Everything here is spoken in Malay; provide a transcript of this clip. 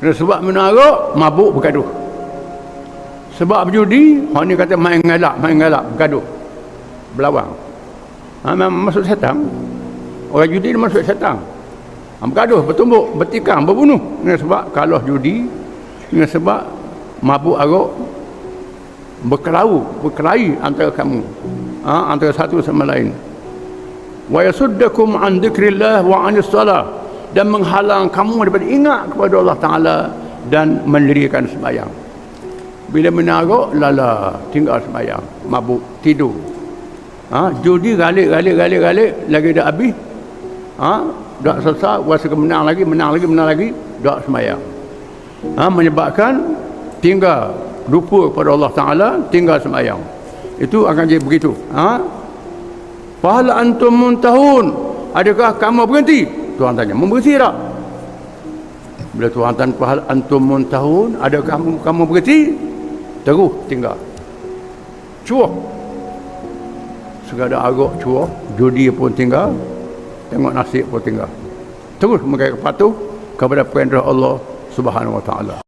Dan sebab menarik mabuk bergaduh. Sebab berjudi orang ni kata main ngalak main ngalak bergaduh. Berlawang ha, memang masuk setan. Orang judi dia masuk setan. Ha, bergaduh bertumbuk bertikam berbunuh. Dengan sebab kalah judi dengan sebab mabuk arok berkelau berkelahi antara kamu. Ha, antara satu sama lain. Wa yasuddakum an dzikrillah wa anis salah dan menghalang kamu daripada ingat kepada Allah Taala dan mendirikan sembahyang. Bila menaruk lala tinggal sembahyang. Mabuk tidur. Ha, judi galik galik galik galik lagi dah habis. Ha, dah selesai wasa menang lagi menang lagi menang lagi dah sembahyang. Ha, menyebabkan tinggal lupa kepada Allah Ta'ala tinggal sembahyang. Itu akan jadi begitu. Ha? Fahal antum muntahun. Adakah kamu berhenti Tuhan tanya berhenti tak? Bila Tuhan tanya fahal antum muntahun? Adakah kamu, kamu berhenti terus tinggal. Cuak segala agak cuak judi pun tinggal tengok nasib pun tinggal. Terus mereka patuh kepada perintah Allah Subhanahu wa taala